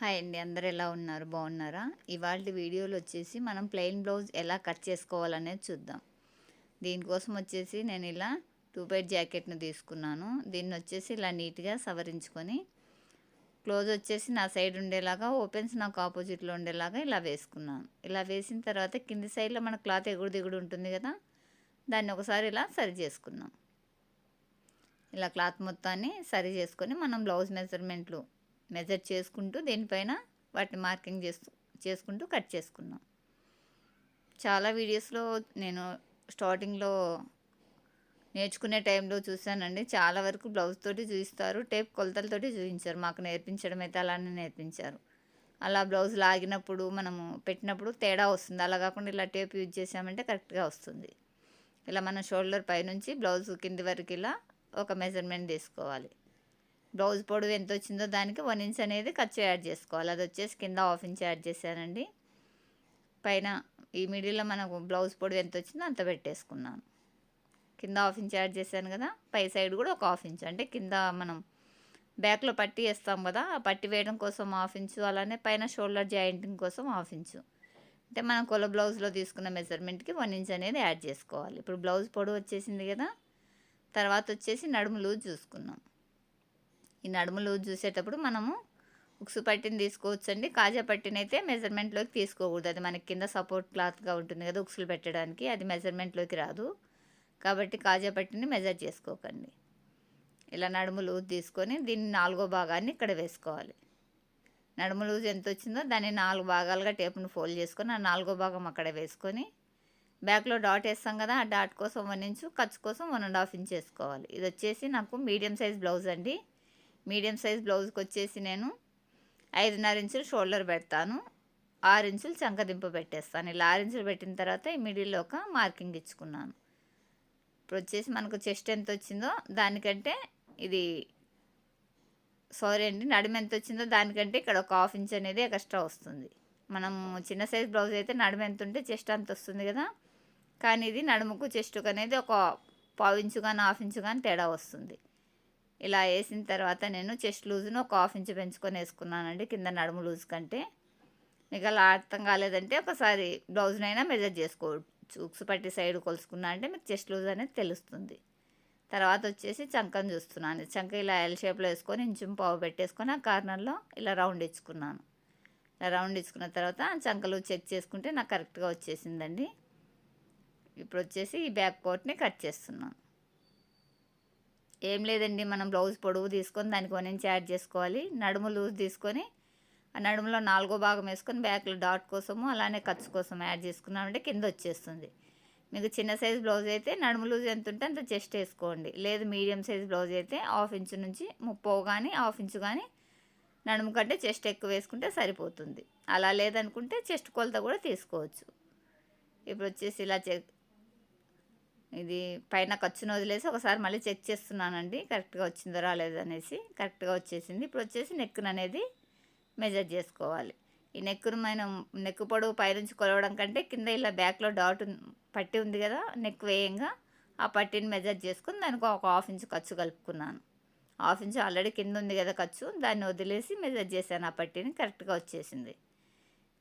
Hi అండి. అందరు ఎలా ఉన్నారు? బాగున్నారా? ఇవాళ వీడియోలో వచ్చేసి మనం ప్లెయిన్ బ్లౌజ్ ఎలా కట్ చేసుకోవాలనేది చూద్దాం. దీనికోసం వచ్చేసి నేను ఇలా టూ బైట్ జాకెట్ను తీసుకున్నాను. దీన్ని వచ్చేసి ఇలా నీట్గా సవరించుకొని క్లోజ్ వచ్చేసి నా సైడ్ ఉండేలాగా ఓపెన్స్ నాకు ఆపోజిట్లో ఉండేలాగా ఇలా వేసుకున్నాను. ఇలా వేసిన తర్వాత కింది సైడ్లో మన క్లాత్ ఎగుడు దిగుడు ఉంటుంది కదా దాన్ని ఒకసారి ఇలా సరి చేసుకున్నాం ఇలా క్లాత్ మొత్తాన్ని సరి చేసుకొని మనం బ్లౌజ్ మెజర్మెంట్లు మెజర్ చేసుకుంటూ దీనిపైన వాటిని మార్కింగ్ చేస్తూ చేసుకుంటూ కట్ చేసుకున్నాం. చాలా వీడియోస్లో నేను స్టార్టింగ్లో నేర్చుకునే టైంలో చూశానండి. చాలా వరకు బ్లౌజ్ తోటి చూపిస్తారు టేప్ కొలతలతోటి చూపించారు మాకు నేర్పించడం అయితే అలానే నేర్పించారు. అలా బ్లౌజ్ లాగినప్పుడు మనము పెట్టినప్పుడు తేడా వస్తుంది. అలా కాకుండా ఇలా టేప్ యూజ్ చేసామంటే కరెక్ట్గా వస్తుంది. ఇలా మన షోల్డర్ పైనుంచి బ్లౌజ్ కింది వరకు ఇలా ఒక మెజర్మెంట్ తీసుకోవాలి. బ్లౌజ్ పొడవు ఎంత వచ్చిందో దానికి వన్ ఇంచ్ అనేది ఖర్చు యాడ్ చేసుకోవాలి. అది వచ్చేసి కింద హాఫ్ ఇంచ్ యాడ్ చేశానండి. పైన ఈ మిడిల్లో మనకు బ్లౌజ్ పొడవు ఎంత వచ్చిందో అంత పెట్టేసుకున్నాను. కింద హాఫ్ ఇంచ్ యాడ్ చేశాను కదా పై సైడ్ కూడా ఒక హాఫ్ ఇంచ్. అంటే కింద మనం బ్యాక్లో పట్టి వేస్తాం కదా ఆ పట్టి వేయడం కోసం హాఫ్ ఇంచు అలానే పైన షోల్డర్ జాయింటింగ్ కోసం హాఫ్ ఇంచు. అంటే మనం కొల బ్లౌజ్లో తీసుకున్న మెజర్మెంట్కి వన్ ఇంచ్ అనేది యాడ్ చేసుకోవాలి. ఇప్పుడు బ్లౌజ్ పొడవు వచ్చేసింది కదా తర్వాత వచ్చేసి నడుము లూజ్ చూసుకున్నాం ఈ నడుము లూజ్ చూసేటప్పుడు మనము ఉక్సు పట్టిని తీసుకోవచ్చండి. కాజా పట్టిని అయితే మెజర్మెంట్లోకి తీసుకోకూడదు. అది మనకి కింద సపోర్ట్ క్లాత్గా ఉంటుంది కదా ఉక్సులు పెట్టడానికి. అది మెజర్మెంట్లోకి రాదు. కాబట్టి కాజా పట్టిని మెజర్ చేసుకోకండి. ఇలా నడుము లూజ్ తీసుకొని దీన్ని నాలుగో భాగాన్ని ఇక్కడ వేసుకోవాలి. నడుము లూజ్ ఎంత వచ్చిందో దాన్ని నాలుగు భాగాలుగా టేపును ఫోల్డ్ చేసుకొని ఆ నాలుగో భాగం అక్కడ వేసుకొని బ్యాక్లో డాట్ వేస్తాం కదా ఆ డాట్ కోసం వన్ ఇంచు ఖర్చు కోసం వన్ అండ్ హాఫ్ ఇంచ్ వేసుకోవాలి. ఇది వచ్చేసి నాకు మీడియం సైజ్ బ్లౌజ్ అండి. మీడియం సైజ్ బ్లౌజ్కి వచ్చేసి నేను ఐదున్నర ఇంచులు షోల్డర్ పెడతాను. ఆరు ఇంచులు చంకదింపు పెట్టేస్తాను. ఇలా ఆరు ఇంచులు పెట్టిన తర్వాత ఈ మిడిల్లో ఒక మార్కింగ్ ఇచ్చుకున్నాను. ఇప్పుడు వచ్చేసి మనకు చెస్ట్ ఎంత వచ్చిందో దానికంటే ఇది సారీ అండి నడుము ఎంత వచ్చిందో దానికంటే ఇక్కడ ఒక హాఫ్ ఇంచ్ అనేది ఎక్స్ట్రా వస్తుంది. మనం చిన్న సైజ్ బ్లౌజ్ అయితే నడుము ఎంత ఉంటే చెస్ట్ అంత వస్తుంది కదా. కానీ ఇది నడుముకు చెస్టుకు అనేది ఒక పావు ఇంచు కానీ హాఫ్ ఇంచు కానీ తేడా వస్తుంది. ఇలా వేసిన తర్వాత నేను చెస్ట్ లూజ్ను ఒక హాఫ్ ఇంచ్ పెంచుకొని వేసుకున్నానండి కింద నడుము లూజ్ కంటే. మీకు అలా అర్థం కాలేదంటే ఒకసారి బ్లౌజ్నైనా మెజర్ చేసుకోవచ్చు. ఉక్స్ పట్టి సైడ్ కొలుసుకున్నా అంటే మీకు చెస్ట్ లూజ్ అనేది తెలుస్తుంది. తర్వాత వచ్చేసి చంకను చూస్తున్నాను. చంక ఇలా ఎల్ షేప్లో వేసుకొని ఇంచుం పావు పెట్టేసుకొని ఆ కార్నర్లో ఇలా రౌండ్ ఇచ్చుకున్నాను. ఇలా రౌండ్ ఇచ్చుకున్న తర్వాత చంకలు చెక్ చేసుకుంటే నాకు కరెక్ట్గా వచ్చేసిందండి. ఇప్పుడు వచ్చేసి ఈ బ్యాక్ కోట్ని కట్ చేస్తున్నాను. ఏం లేదండి మనం బ్లౌజ్ పొడవు తీసుకొని దానికి వన్ ఇంచ్ యాడ్ చేసుకోవాలి. నడుము లూజ్ తీసుకొని ఆ నడుములో నాలుగో భాగం వేసుకొని బ్యాక్లో డాట్ కోసము అలానే ఖర్చు కోసం యాడ్ చేసుకున్నామంటే కింద వచ్చేస్తుంది. మీకు చిన్న సైజ్ బ్లౌజ్ అయితే నడుము లూజ్ ఎంత ఉంటే అంత చెస్ట్ వేసుకోండి. లేదు మీడియం సైజ్ బ్లౌజ్ అయితే హాఫ్ ఇంచు నుంచి ముప్పో కానీ హాఫ్ ఇంచు కానీ నడుము కంటే చెస్ట్ ఎక్కువ వేసుకుంటే సరిపోతుంది. అలా లేదనుకుంటే చెస్ట్ కొలత కూడా తీసుకోవచ్చు. ఇప్పుడు వచ్చేసి ఇలా చెక్ ఇది పైన ఖర్చును వదిలేసి ఒకసారి మళ్ళీ చెక్ చేస్తున్నానండి కరెక్ట్గా వచ్చిందో రాలేదు అనేసి. కరెక్ట్గా వచ్చేసింది. ఇప్పుడు వచ్చేసి నెక్కును అనేది మెజర్ చేసుకోవాలి. ఈ నెక్కును మనం నెక్కు పొడవు పైనుంచి కొలవడం కంటే కింద ఇలా బ్యాక్లో డాట్ పట్టి ఉంది కదా నెక్ వేయంగా ఆ పట్టిని మెజర్ చేసుకుని దానికి ఒక హాఫ్ ఇంచ్ ఖర్చు కలుపుకున్నాను. హాఫ్ ఇంచ్ ఆల్రెడీ కింద ఉంది కదా ఖర్చు దాన్ని వదిలేసి మెజర్ చేశాను ఆ పట్టిని కరెక్ట్గా వచ్చేసింది.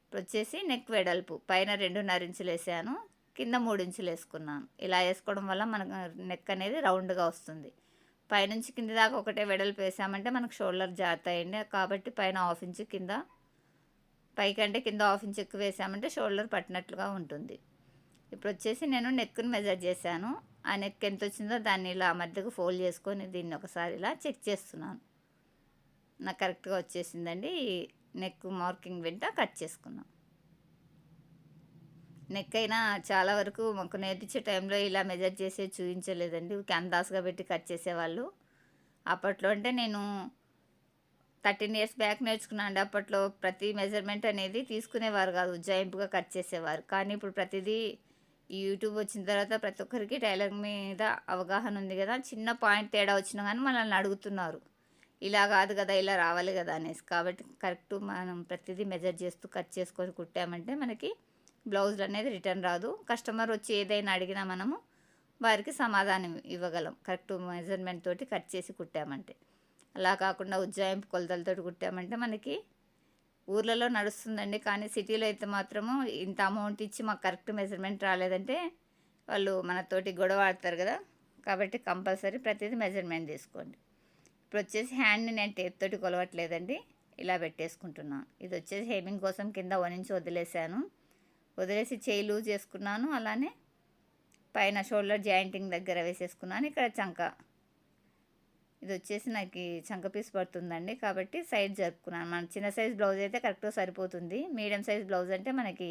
ఇప్పుడు వచ్చేసి నెక్ వెడల్పు పైన రెండున్నర ఇంచులు వేసాను. కింద మూడు ఇంచులు వేసుకున్నాను ఇలా వేసుకోవడం వల్ల మనకు నెక్ అనేది రౌండ్గా వస్తుంది. పైనుంచి కింద దాకా ఒకటే వెడల్పు వేసామంటే మనకు షోల్డర్ జారుతాయండి కాబట్టి పైన హాఫ్ ఇంచ్ కింద పైకంటే కింద హాఫ్ ఇంచ్ ఎక్కువ వేసామంటే షోల్డర్ పట్టినట్లుగా ఉంటుంది. ఇప్పుడు వచ్చేసి నేను నెక్కును మెజర్ చేశాను. ఆ నెక్ ఎంత వచ్చిందో దాన్ని ఇలా మధ్యకు ఫోల్డ్ చేసుకొని దీన్ని ఒకసారి ఇలా చెక్ చేస్తున్నాను. నాకు కరెక్ట్గా వచ్చేసిందండి. నెక్ మార్కింగ్ వెంట కట్ చేసుకున్నాను నెక్ అయినా చాలా వరకు మాకు నేర్పించే టైంలో ఇలా మెజర్ చేసి చూపించలేదండి అందాసుగా పెట్టి కట్ చేసేవాళ్ళు. అప్పట్లో అంటే నేను థర్టీన్ ఇయర్స్ బ్యాక్ నేర్చుకున్నాను అండి. అప్పట్లో ప్రతి మెజర్మెంట్ అనేది తీసుకునేవారు కాదు ఉజ్జాయింపుగా కట్ చేసేవారు. కానీ ఇప్పుడు ప్రతిదీ యూట్యూబ్ వచ్చిన తర్వాత ప్రతి ఒక్కరికి టైలర్ మీద అవగాహన ఉంది కదా. చిన్న పాయింట్ తేడా వచ్చినా కానీ మనల్ని అడుగుతున్నారు. ఇలా కాదు కదా ఇలా రావాలి కదా అనేసి. కాబట్టి కరెక్ట్ మనం ప్రతిదీ మెజర్ చేస్తూ కట్ చేసుకొని కుట్టామంటే మనకి బ్లౌజులు అనేది రిటర్న్ రాదు. కస్టమర్ వచ్చి ఏదైనా అడిగినా మనము వారికి సమాధానం ఇవ్వగలం. కరెక్ట్ మెజర్మెంట్ తోటి కట్ చేసి కుట్టామంటే. అలా కాకుండా ఉజ్జాయింపు కొలతలతో కుట్టామంటే మనకి ఊర్లలో నడుస్తుందండి. కానీ సిటీలో అయితే మాత్రము ఇంత అమౌంట్ ఇచ్చి మాకు కరెక్ట్ మెజర్మెంట్ రాలేదంటే వాళ్ళు మనతోటి గొడవ ఆడతారు కదా. కాబట్టి కంపల్సరీ ప్రతిదీ మెజర్మెంట్ తీసుకోండి. ఇప్పుడు వచ్చేసి హ్యాండ్ని నేను టేప్ తోటి కొలవట్లేదండి. ఇలా పెట్టేసుకుంటున్నాను. ఇది వచ్చేసి హేమింగ్ కోసం కింద వనించి వదిలేసాను వదిలేసి చేయి లూజ్ చేసుకున్నాను అలానే పైన షోల్డర్ జాయింటింగ్ దగ్గర వేసేసుకున్నాను. ఇక్కడ చంక ఇది వచ్చేసి నాకు చంక పీస్ పడుతుందండి. కాబట్టి సైడ్ జరుపుకున్నాను. మన చిన్న సైజ్ బ్లౌజ్ అయితే కరెక్ట్గా సరిపోతుంది. మీడియం సైజ్ బ్లౌజ్ అంటే మనకి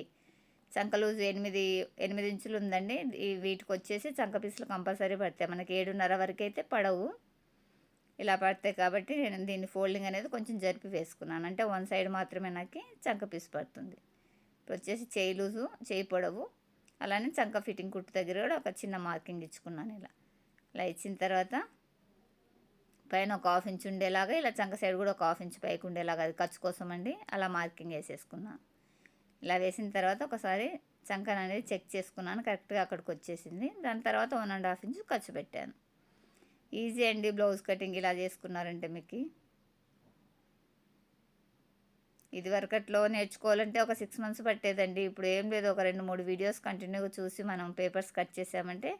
చంక లూజ్ ఎనిమిది ఎనిమిది ఇంచులు ఉందండి. వీటికి వచ్చేసి చంక పీసులు కంపల్సరీ పడతాయి. మనకి ఏడున్నర వరకు అయితే పడవు. ఇలా పడతాయి కాబట్టి నేను దీన్ని ఫోల్డింగ్ అనేది కొంచెం జరిపి వేసుకున్నాను. అంటే వన్ సైడ్ మాత్రమే నాకు చంక పీస్ పడుతుంది. ఇప్పుడు వచ్చేసి చేయి లూజు చేయి పొడవు. అలానే చంక ఫిట్టింగ్ కుట్టు దగ్గర కూడా ఒక చిన్న మార్కింగ్ ఇచ్చుకున్నాను ఇలా. ఇలా ఇచ్చిన తర్వాత పైన ఒక హాఫ్ ఇంచ్ ఉండేలాగా ఇలా చంక సైడ్ కూడా ఒక హాఫ్ ఇంచ్ పైకి ఉండేలాగా అది ఖర్చు కోసం అండి. అలా మార్కింగ్ వేసేసుకున్నాను ఇలా వేసిన తర్వాత ఒకసారి చంకన అనేది చెక్ చేసుకున్నాను కరెక్ట్గా అక్కడికి వచ్చేసింది. దాని తర్వాత వన్ అండ్ హాఫ్ ఇంచ్ ఖర్చు పెట్టాను. ఈజీ అండి బ్లౌజ్ కటింగ్ ఇలా చేసుకున్నారంటే మీకు. ఇది వరకట్లో నేర్చుకోవాలంటే ఒక సిక్స్ మంత్స్ పట్టేదండి. ఇప్పుడు ఏం లేదు ఒక రెండు మూడు వీడియోస్ కంటిన్యూగా చూసి మనం పేపర్స్ కట్ చేసామంటే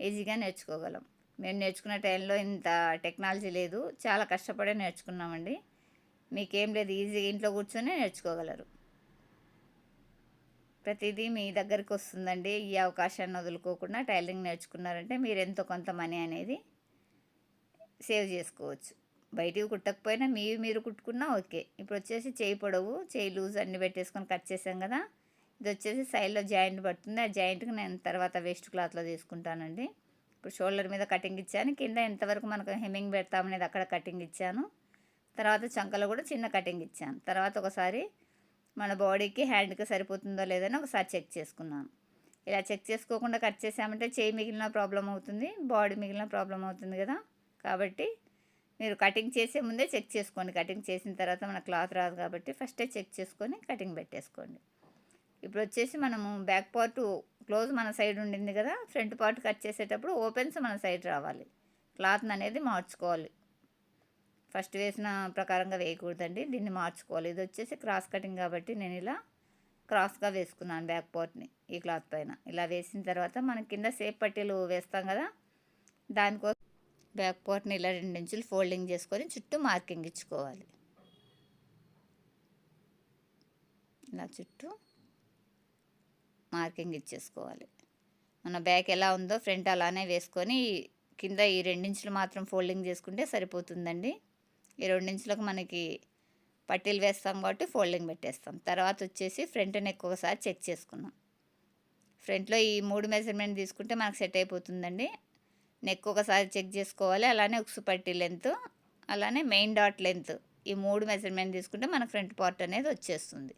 ఈజీగా నేర్చుకోగలం. మేము నేర్చుకున్న టైంలో ఇంత టెక్నాలజీ లేదు. చాలా కష్టపడే నేర్చుకున్నామండి. మీకేం లేదు ఈజీగా ఇంట్లో కూర్చొని నేర్చుకోగలరు. ప్రతిదీ మీ దగ్గరికి వస్తుందండి. ఈ అవకాశాన్ని వదులుకోకుండా టైలరింగ్ నేర్చుకున్నారంటే మీరు ఎంతో కొంత మనీ అనేది సేవ్ చేసుకోవచ్చు. బయటికి కుట్టకపోయినా మీవి మీరు కుట్టుకున్నా ఓకే. ఇప్పుడు వచ్చేసి చేయి పొడవు చేయి లూజ్ అన్ని పెట్టేసుకొని కట్ చేసాం కదా. ఇది వచ్చేసి సైడ్లో జాయింట్ పడుతుంది. ఆ జాయింట్కి నేను తర్వాత వేస్ట్ క్లాత్లో తీసుకుంటానండి. ఇప్పుడు షోల్డర్ మీద కటింగ్ ఇచ్చాను. కింద ఎంతవరకు మనకు హెమ్మింగ్ పెడతామనేది అక్కడ కటింగ్ ఇచ్చాను. తర్వాత చంకలో కూడా చిన్న కటింగ్ ఇచ్చాను. తర్వాత ఒకసారి మన బాడీకి హ్యాండ్కి సరిపోతుందో లేదని ఒకసారి చెక్ చేసుకున్నాను. ఇలా చెక్ చేసుకోకుండా కట్ చేసామంటే చేయి మిగిలిన ప్రాబ్లం అవుతుంది బాడీ మిగిలిన ప్రాబ్లం అవుతుంది కదా. కాబట్టి మీరు కటింగ్ చేసే ముందే చెక్ చేసుకోండి. కటింగ్ చేసిన తర్వాత మన క్లాత్ రాదు కాబట్టి ఫస్టే చెక్ చేసుకొని కటింగ్ పెట్టేసుకోండి. ఇప్పుడు వచ్చేసి మనము బ్యాక్ పార్ట్ క్లోజ్ మన సైడ్ ఉండింది కదా ఫ్రంట్ పార్ట్ కట్ చేసేటప్పుడు ఓపెన్స్ మన సైడ్ రావాలి. క్లాత్ని అనేది మార్చుకోవాలి. ఫస్ట్ వేసిన ప్రకారంగా వేయకూడదండి దీన్ని మార్చుకోవాలి. ఇది వచ్చేసి క్రాస్ కటింగ్ కాబట్టి నేను ఇలా క్రాస్గా వేసుకున్నాను బ్యాక్ పార్ట్ని ఈ క్లాత్ పైన. ఇలా వేసిన తర్వాత మన కింద సేప్ పట్టీలు వేస్తాం కదా దానికోసం బ్యాక్ పార్ట్ని ఇలా రెండు ఇంచులు ఫోల్డింగ్ చేసుకొని చుట్టూ మార్కింగ్ ఇచ్చుకోవాలి. ఇలా చుట్టూ మార్కింగ్ ఇచ్చేసుకోవాలి. మన బ్యాక్ ఎలా ఉందో ఫ్రంట్ అలానే వేసుకొని కింద ఈ రెండించులు మాత్రం ఫోల్డింగ్ చేసుకుంటే సరిపోతుందండి. ఈ రెండించులకు మనకి పట్టీలు వేస్తాం కాబట్టి ఫోల్డింగ్ పెట్టేస్తాం. తర్వాత వచ్చేసి ఫ్రంట్ నెక్ ఒకసారి చెక్ చేసుకున్నాం ఫ్రంట్లో ఈ మూడు మెజర్మెంట్ తీసుకుంటే మనకు సెట్ అయిపోతుందండి. నెక్ ఒకసారి చెక్ చేసుకోవాలి. అలానే ఉక్సు పట్టి లెంత్ అలానే మెయిన్ డాట్ లెంత్ ఈ మూడు మెజర్మెంట్ తీసుకుంటే మన ఫ్రంట్ పార్ట్ అనేది వచ్చేస్తుంది.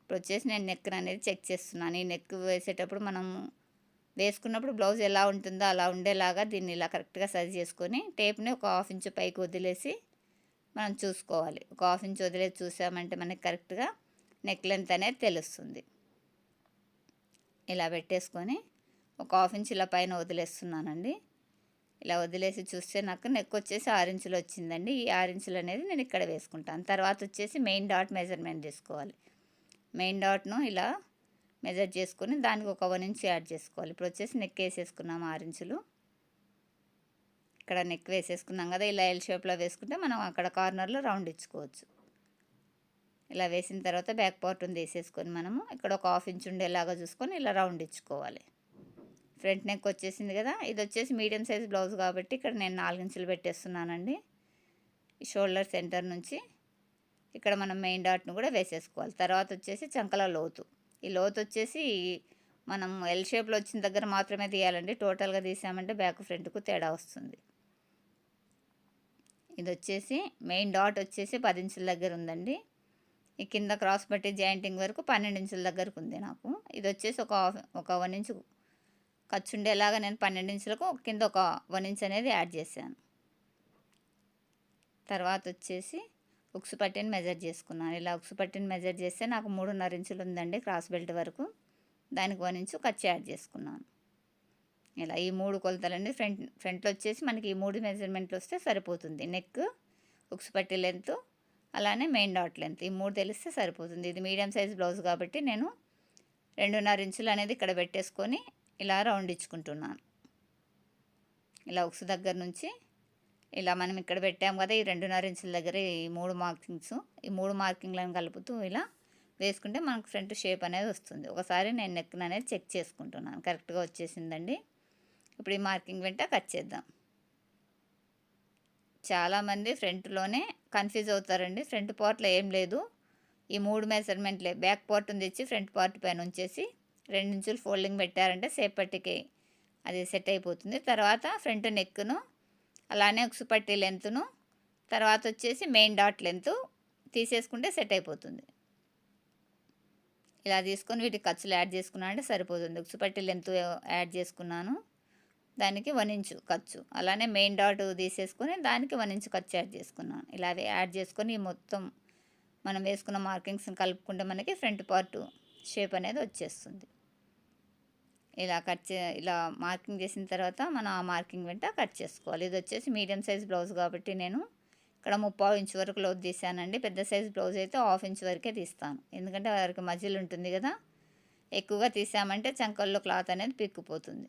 ఇప్పుడు వచ్చేసి నేను నెక్ అనేది చెక్ చేస్తున్నాను. ఈ నెక్ వేసేటప్పుడు మనం వేసుకున్నప్పుడు బ్లౌజ్ ఎలా ఉంటుందో అలా ఉండేలాగా దీన్ని ఇలా కరెక్ట్గా సరి చేసుకొని టేప్ని ఒక హాఫ్ ఇంచ్ పైకి వదిలేసి మనం చూసుకోవాలి. ఒక హాఫ్ ఇంచ్ వదిలేసి చూసామంటే మనకి కరెక్ట్గా నెక్ లెంత్ అనేది తెలుస్తుంది. ఇలా పెట్టేసుకొని ఒక హాఫ్ ఇంచ్ ఇలా పైన వదిలేస్తున్నానండి. ఇలా వదిలేసి చూస్తే నాకు నెక్ వచ్చేసి ఆరించులు వచ్చిందండి. ఈ ఆరించులు అనేది నేను ఇక్కడ వేసుకుంటాను. తర్వాత వచ్చేసి మెయిన్ డాట్ మెజర్మెంట్ తీసుకోవాలి మెయిన్ డాట్ను ఇలా మెజర్ చేసుకొని దానికి ఒక వన్ ఇంచ్ యాడ్ చేసుకోవాలి. ఇప్పుడు వచ్చేసి నెక్ వేసేసుకున్నాము ఆరించులు ఇక్కడ నెక్ వేసేసుకున్నాం కదా ఇలా ఎల్ షేప్లో వేసుకుంటే మనం అక్కడ కార్నర్లో రౌండ్ ఇచ్చుకోవచ్చు. ఇలా వేసిన తర్వాత బ్యాక్ పార్ట్ ఉంది వేసేసుకొని మనము ఇక్కడ ఒక హాఫ్ ఇంచ్ ఉండేలాగా చూసుకొని ఇలా రౌండ్ ఇచ్చుకోవాలి. ఫ్రంట్ నెక్ వచ్చేసింది కదా ఇది వచ్చేసి మీడియం సైజ్ బ్లౌజ్ కాబట్టి ఇక్కడ నేను నాలుగించులు పెట్టేస్తున్నానండి. షోల్డర్ సెంటర్ నుంచి ఇక్కడ మనం మెయిన్ డాట్ను కూడా వేసేసుకోవాలి. తర్వాత వచ్చేసి చంకల లోతు. ఈ లోతు వచ్చేసి మనం ఎల్ షేప్లో వచ్చిన దగ్గర మాత్రమే తీయాలండి. టోటల్గా తీసామంటే బ్యాక్ ఫ్రంట్కు తేడా వస్తుంది. ఇది వచ్చేసి మెయిన్ డాట్ వచ్చేసి పది ఇంచుల దగ్గర ఉందండి. ఈ కింద క్రాస్ బట్టి జాయింటింగ్ వరకు పన్నెండు ఇంచుల దగ్గరకు ఉంది నాకు. ఇది వచ్చేసి ఒక ఒక వన్ ఇంచు ఖర్చు ఉండేలాగా నేను పన్నెండు ఇంచులకు కింద ఒక వన్ ఇంచ్ అనేది యాడ్ చేశాను. తర్వాత వచ్చేసి ఉక్సు పట్టిని మెజర్ చేసుకున్నాను. ఇలా ఉక్సు పట్టిని మెజర్ చేస్తే నాకు మూడున్నర ఇంచులు ఉందండి క్రాస్ బెల్ట్ వరకు. దానికి వన్ ఇంచు ఖర్చు యాడ్ చేసుకున్నాను. ఇలా ఈ మూడు కొలతలండి ఫ్రంట్ ఫ్రంట్లో వచ్చేసి మనకి ఈ మూడు మెజర్మెంట్లు వస్తే సరిపోతుంది. నెక్ ఉక్సు పట్టి లెంత్ అలానే మెయిన్ డాట్ లెంత్. ఈ మూడు తెలిస్తే సరిపోతుంది. ఇది మీడియం సైజ్ బ్లౌజ్ కాబట్టి నేను రెండున్నర ఇంచులు అనేది ఇక్కడ పెట్టేసుకొని ఇలా రౌండ్ ఇచ్చుకుంటున్నాను. ఇలా ఉక్స్ దగ్గర నుంచి ఇలా మనం ఇక్కడ పెట్టాము కదా ఈ రెండున్నర ఇంచుల దగ్గర ఈ మూడు మార్కింగ్స్ ఈ మూడు మార్కింగ్లను కలుపుతూ ఇలా వేసుకుంటే మనకు ఫ్రంట్ షేప్ అనేది వస్తుంది. ఒకసారి నేను నెక్ అనేది చెక్ చేసుకుంటున్నాను. కరెక్ట్గా వచ్చేసిందండి. ఇప్పుడు ఈ మార్కింగ్ వెంట కట్ చేద్దాం. చాలామంది ఫ్రంట్లోనే కన్ఫ్యూజ్ అవుతారండి. ఫ్రంట్ పార్ట్లో ఏం లేదు. ఈ మూడు మెజర్మెంట్లే బ్యాక్ పార్ట్ని తెచ్చి ఫ్రంట్ పార్ట్ పైన ఉంచేసి రెండు ఇంచులు ఫోల్డింగ్ పెట్టారంటే సేపటికి అది సెట్ అయిపోతుంది. తర్వాత ఫ్రంట్ నెక్ను అలానే ఉక్సుపట్టి లెంత్ను తర్వాత వచ్చేసి మెయిన్ డాట్ లెంత్ తీసేసుకుంటే సెట్ అయిపోతుంది. ఇలా తీసుకొని వీటికి ఖర్చులు యాడ్ చేసుకున్నా అంటే సరిపోతుంది. ఉక్సుపట్టి లెంత్ యాడ్ చేసుకున్నాను దానికి వన్ ఇంచు ఖర్చు. అలానే మెయిన్ డాట్ తీసేసుకొని దానికి వన్ ఇంచు ఖర్చు యాడ్ చేసుకున్నాను. ఇలా యాడ్ చేసుకొని మొత్తం మనం వేసుకున్న మార్కింగ్స్ని కలుపుకుంటే మనకి ఫ్రంట్ పార్ట్ షేప్ అనేది వచ్చేస్తుంది. ఇలా కట్ చే ఇలా మార్కింగ్ చేసిన తర్వాత మనం ఆ మార్కింగ్ వెంట కట్ చేసుకోవాలి. ఇది వచ్చేసి మీడియం సైజ్ బ్లౌజ్ కాబట్టి నేను ఇక్కడ ముప్పావు ఇంచు వరకు లోతు తీసానండి. పెద్ద సైజ్ బ్లౌజ్ అయితే హాఫ్ ఇంచ్ వరకే తీస్తాను. ఎందుకంటే వారికి మధ్యలో ఉంటుంది కదా. ఎక్కువగా తీసామంటే చంకల్లో క్లాత్ అనేది పిక్కుపోతుంది.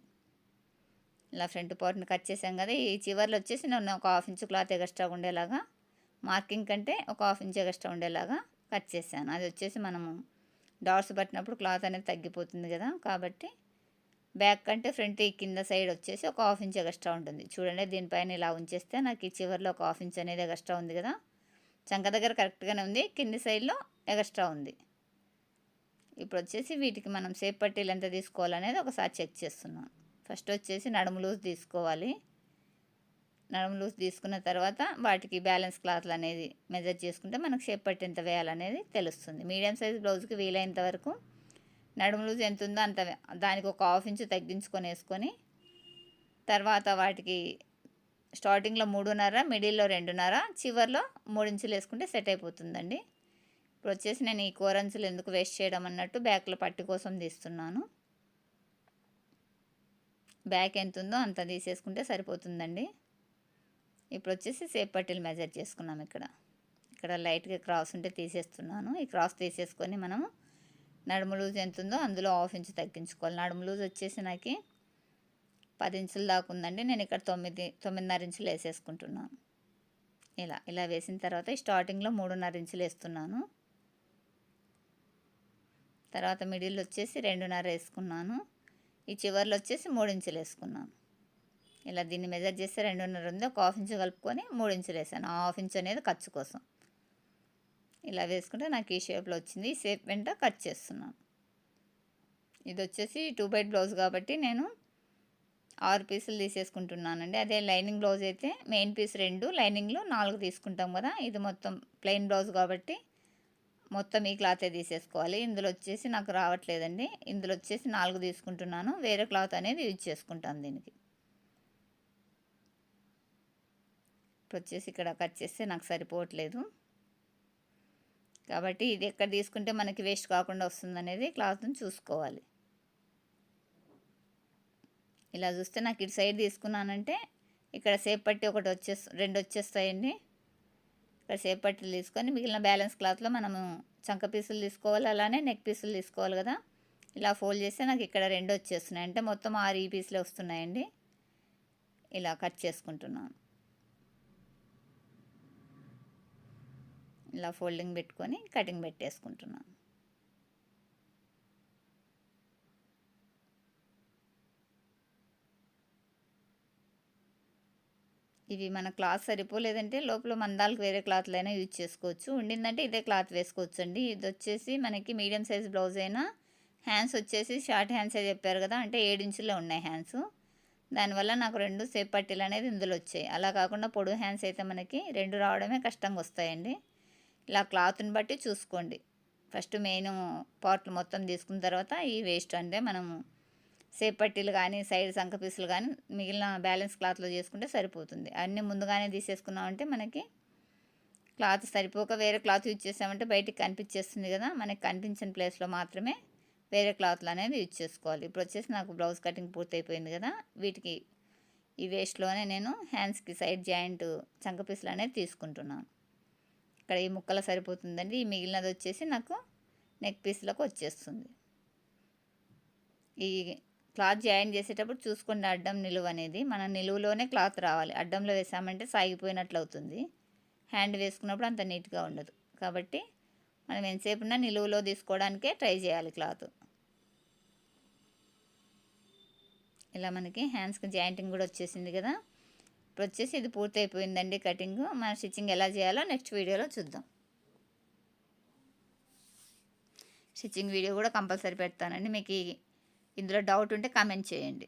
ఇలా ఫ్రంట్ పార్ట్ని కట్ చేసాం కదా. ఈ చివర్లో వచ్చేసి నేను ఒక హాఫ్ ఇంచ్ క్లాత్ ఎగస్ట్రా ఉండేలాగా మార్కింగ్ కంటే ఒక హాఫ్ ఇంచ్ ఎగస్ట్రా ఉండేలాగా కట్ చేశాను. అది వచ్చేసి మనము డాట్స్ పట్టినప్పుడు క్లాత్ అనేది తగ్గిపోతుంది కదా. కాబట్టి బ్యాక్ కంటే ఫ్రంట్ ఈ కింద సైడ్ వచ్చేసి ఒక హాఫ్ ఇంచ్ ఎక్స్ట్రా ఉంటుంది. చూడండి దీనిపైన ఇలా ఉంచేస్తే నాకు ఈ చివరిలో ఒక హాఫ్ ఇంచ్ అనేది ఎగస్ట్రా ఉంది కదా. చంక దగ్గర కరెక్ట్గానే ఉంది కింది సైడ్లో ఎగస్ట్రా ఉంది. ఇప్పుడు వచ్చేసి వీటికి మనం సేప్ పట్టీలు ఎంత తీసుకోవాలనేది ఒకసారి చెక్ చేస్తున్నాం ఫస్ట్ వచ్చేసి నడుము లూజ్ తీసుకోవాలి. నడుము లూజ్ తీసుకున్న తర్వాత వాటికి బ్యాలెన్స్ క్లాత్లు అనేది మెజర్ చేసుకుంటే మనకు షేప్ పట్టి ఎంత వేయాలనేది తెలుస్తుంది. మీడియం సైజ్ బ్లౌజ్కి వీలైనంత వరకు నడుము లూజ్ ఎంత ఉందో అంత దానికి ఒక హాఫ్ ఇంచు తగ్గించుకొని వేసుకొని తర్వాత వాటికి స్టార్టింగ్లో మూడున్నర మిడిల్లో రెండున్నర చివర్లో మూడు ఇంచులు వేసుకుంటే సెట్ అయిపోతుందండి. ఇప్పుడు వచ్చేసి నేను ఈ కూరంచులు ఎందుకు వేస్ట్ చేయడం అన్నట్టు బ్యాక్లో పట్టి కోసం తీస్తున్నాను. బ్యాక్ ఎంత ఉందో అంత తీసేసుకుంటే సరిపోతుందండి. ఇప్పుడు వచ్చేసి సేప్ పట్టీలు మెజర్ చేసుకున్నాం ఇక్కడ. ఇక్కడ లైట్గా క్రాస్ ఉంటే తీసేస్తున్నాను. ఈ క్రాస్ తీసేసుకొని మనము నడుము లూజ్ ఎంత ఉందో అందులో హాఫ్ ఇంచ్ తగ్గించుకోవాలి. నడుము లూజ్ వచ్చేసి నాకు పది ఇంచుల దాకా ఉందండి. నేను ఇక్కడ తొమ్మిది తొమ్మిదిన్నర ఇంచులు వేసేసుకుంటున్నాను. ఇలా ఇలా వేసిన తర్వాత స్టార్టింగ్లో మూడున్నర ఇంచులు వేస్తున్నాను. తర్వాత మిడిల్ వచ్చేసి రెండున్నర వేసుకున్నాను. ఈ చివర్లో వచ్చేసి మూడు ఇంచులు వేసుకున్నాను. ఇలా దీన్ని మెజర్ చేస్తే రెండున్నర ఉంది. ఒక హాఫ్ ఇంచు కలుపుకొని మూడు ఇంచులు వేసాను. హాఫ్ ఇంచు అనేది ఖర్చు కోసం. ఇలా వేసుకుంటే నాకు ఈ షేప్లో వచ్చింది. ఈ షేప్ వెంట కట్ చేస్తున్నాను. ఇది వచ్చేసి టూ బైట్ బ్లౌజ్ కాబట్టి నేను ఆరు పీసులు తీసేసుకుంటున్నానండి. అదే లైనింగ్ బ్లౌజ్ అయితే మెయిన్ పీస్ రెండు లైనింగ్లో నాలుగు తీసుకుంటాం కదా. ఇది మొత్తం ప్లెయిన్ బ్లౌజ్ కాబట్టి మొత్తం ఈ క్లాతే తీసేసుకోవాలి. ఇందులో వచ్చేసి నాకు రావట్లేదండి. ఇందులో వచ్చేసి నాలుగు తీసుకుంటున్నాను. వేరే క్లాత్ అనేది యూజ్ చేసుకుంటాను దీనికి. ఇప్పుడు వచ్చేసి ఇక్కడ కట్ చేస్తే నాకు సరిపోవట్లేదు. కాబట్టి ఇది ఎక్కడ తీసుకుంటే మనకి వేస్ట్ కాకుండా వస్తుంది అనేది క్లాత్ని చూసుకోవాలి. ఇలా చూస్తే నాకు ఇటు సైడ్ తీసుకున్నానంటే ఇక్కడ సేప్ పట్టి ఒకటి వచ్చేస్ రెండు వచ్చేస్తాయండి. ఇక్కడ సేప్ తీసుకొని మిగిలిన బ్యాలెన్స్ క్లాత్లో మనము చంక పీసులు తీసుకోవాలి అలానే నెక్ పీసులు తీసుకోవాలి కదా. ఇలా ఫోల్డ్ చేస్తే నాకు ఇక్కడ రెండు వచ్చేస్తున్నాయి. అంటే మొత్తం ఆరు ఈ పీసులు వస్తున్నాయండి. ఇలా కట్ చేసుకుంటున్నాను. ఇలా ఫోల్డింగ్ పెట్టుకొని కటింగ్ పెట్టేసుకుంటున్నాను. ఇవి మన క్లాత్ సరిపోలేదంటే లోపల మందాలకు వేరే క్లాత్లు అయినా యూజ్ చేసుకోవచ్చు. ఉండిందంటే ఇదే క్లాత్ వేసుకోవచ్చు అండి ఇది వచ్చేసి మనకి మీడియం సైజ్ బ్లౌజ్ అయినా హ్యాండ్స్ వచ్చేసి షార్ట్ హ్యాండ్సే చెప్పారు కదా అంటే ఏడు ఇంచుల్లో ఉన్నాయి హ్యాండ్స్. దానివల్ల నాకు రెండు సేప్ పట్టీలు అనేది ఇందులో వచ్చాయి. అలా కాకుండా పొడుగు హ్యాండ్స్ అయితే మనకి రెండు రావడమే కష్టంగా వస్తాయండి. ఇలా క్లాత్ని బట్టి చూసుకోండి. ఫస్ట్ మెయిన్ పార్ట్లు మొత్తం తీసుకున్న తర్వాత ఈ వేస్ట్ అంటే మనము సేప్ పట్టీలు కానీ సైడ్ సంక పీసులు కానీ మిగిలిన బ్యాలెన్స్ క్లాత్లో చేసుకుంటే సరిపోతుంది. అన్నీ ముందుగానే తీసేసుకున్నామంటే మనకి క్లాత్ సరిపోక వేరే క్లాత్ యూజ్ చేసామంటే బయటికి కనిపించేస్తుంది కదా. మనకి కనిపించిన ప్లేస్లో మాత్రమే వేరే క్లాత్లు అనేది యూజ్ చేసుకోవాలి. ఇప్పుడు వచ్చేసి నాకు బ్లౌజ్ కటింగ్ పూర్తయిపోయింది కదా. వీటికి ఈ వేస్ట్లోనే నేను హ్యాండ్స్కి సైడ్ జాయింట్ చంక పీసులు అనేది తీసుకుంటున్నాను. ఇక్కడ ఈ ముక్కల సరిపోతుందండి. ఈ మిగిలినది వచ్చేసి నాకు నెక్ పీస్లకు వచ్చేస్తుంది. ఈ క్లాత్ జాయిన్ చేసేటప్పుడు చూసుకోండి అడ్డం నిలువ అనేది. మనం నిలువులోనే క్లాత్ రావాలి. అడ్డంలో వేసామంటే సాగిపోయినట్లు అవుతుంది. హ్యాండ్ వేసుకున్నప్పుడు అంత నీట్గా ఉండదు. కాబట్టి మనం ఎంతసేపు ఉన్నా నిలువలో తీసుకోవడానికే ట్రై చేయాలి క్లాత్. ఇలా మనకి హ్యాండ్స్కి జాయింటింగ్ కూడా వచ్చేసింది కదా. ఇప్పుడు వచ్చేసి ఇది పూర్తయిపోయిందండి కటింగ్. మన స్టిచ్చింగ్ ఎలా చేయాలో నెక్స్ట్ వీడియోలో చూద్దాం. స్టిచ్చింగ్ వీడియో కూడా కంపల్సరీ పెడతానండి. మీకు ఇందులో డౌట్ ఉంటే కామెంట్ చేయండి.